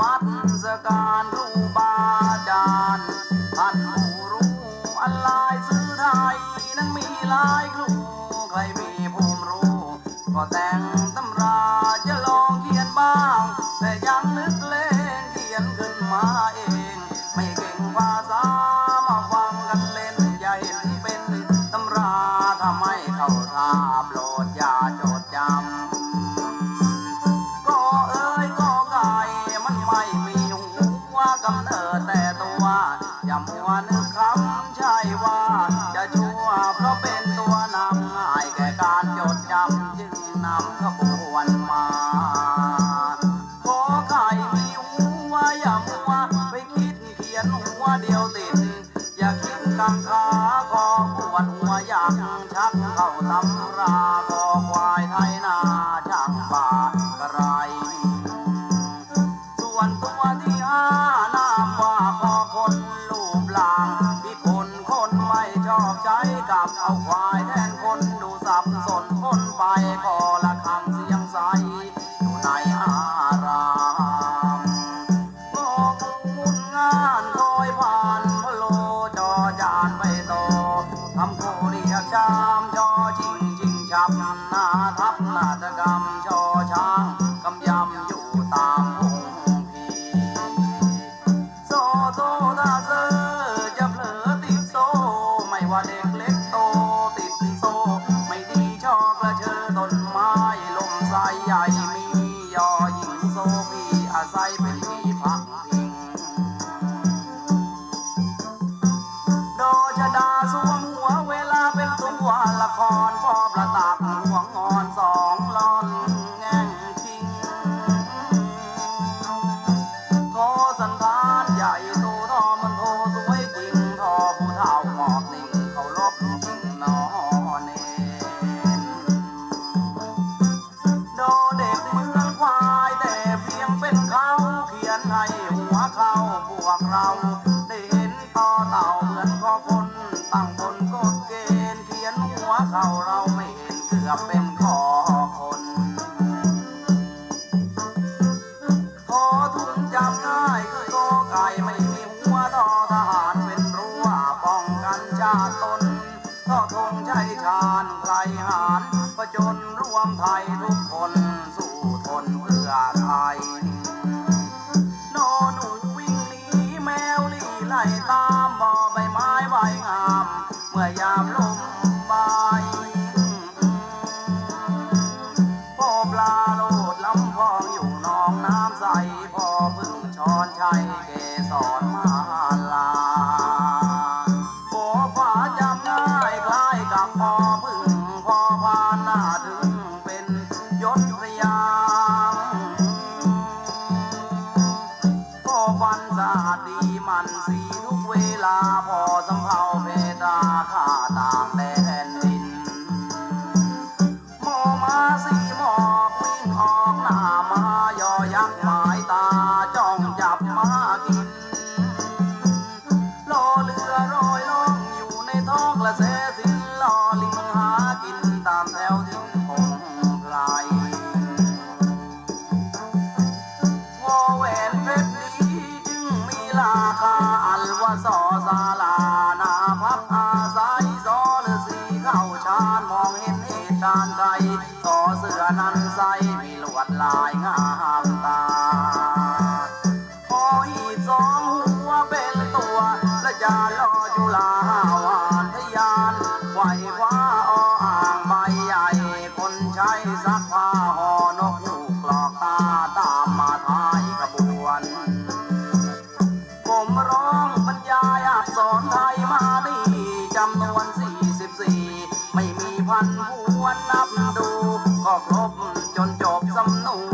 มัสการรูบาอาจารย์ท่านผู้รู้อันลายสื่อไทยนั้นมีหลายครูใครมีภูมิรู้ ก็แต่งตำราจะลองเขียนบ้าง แต่ยังนึกเล่นเขียนขึ้นมา ว่าจะชั่วเพราะเป็นตัวนำง่ายแก่การจดจำจึงนำขบวนมาขอไก่มีหัวอย่ามัวไปคิดเขียนหัวเดียวติด อย่าคิดกังขาขอปวดหัวอยากชักเข้าตำราขอควายไทยนาช่างป่ากระไรส่วนตัวที่ห้านามว่าพอคนรูปร่างับเอาควายแทนคนดูสับสนคนไปขอละคังเสียงใสอยู่ในอารามบอกคุณงานคอยผ่านพะโลจอจานไปต่อทำโคเรียกชามจอจริงชิงชับหน้าทับนาตะกำ ละครพ่อประตักหัวงอนสองลอนแง่งคิงโทสันทานใหญ่โตทอมันโทสวยจริงทอผู้เฒ่าหมอบนิ่งเขาลบจริงนอเนนโดเด็กเหมือนควายแต่เพียงเป็นเขาเขียนให้หัวเขาพวกเรา ได้เห็นต่อเต่าเหมือนข้อคนตั้งบนกฎ เขาเราไม่เห็นเกือบเป็นขอคนขอทุนจำง่ายคือโกไก่ไม่มีหัวต่อทหารเป็นรั้วป้องกันชาติตนท่อธงชัยชาญไกลหารประจนรวมไทยทุกคนสู้ทนเพื่อไทยนอหนูวิ่งหนีแมวลี่ไล่ตามบ่อใบไม้ใบงาม เมื่อยามล พ่อพึ่งช้อนชัยเกสรมาลาโอฝาจำง่ายคล้ายกับพ่อพึ่งพ่อพาหน้าถึงเป็นยศพระยางพ่อฟันสะอาดดีมันสีทุกเวลาายอยักษ์หมายตาจ้องจับมากินรอเรือรอยล่องอยู่ในท้องกระแสสินรอลิงหากินตามแถวทิ้งคงไพรวอแหวนเพชรดีจึงมีราคาอันว่าสอสาลานาพับอาศัยสอฤาษีเข้าชานมองเห็นเหตุการณ์ใดสอเสือนั้นใสมีลวดลายงา ไหวว่าอ่างใบใหญ่ คนใช้สักผ้าห่อนกถูกหลอกตาตามมาทายกระบวน ผมร้องบรรยายอักษรไทยมาลีจำนวนสี่สิบสี่ไม่มีพันหวนนับดู ก็ครบจนจบสำนวน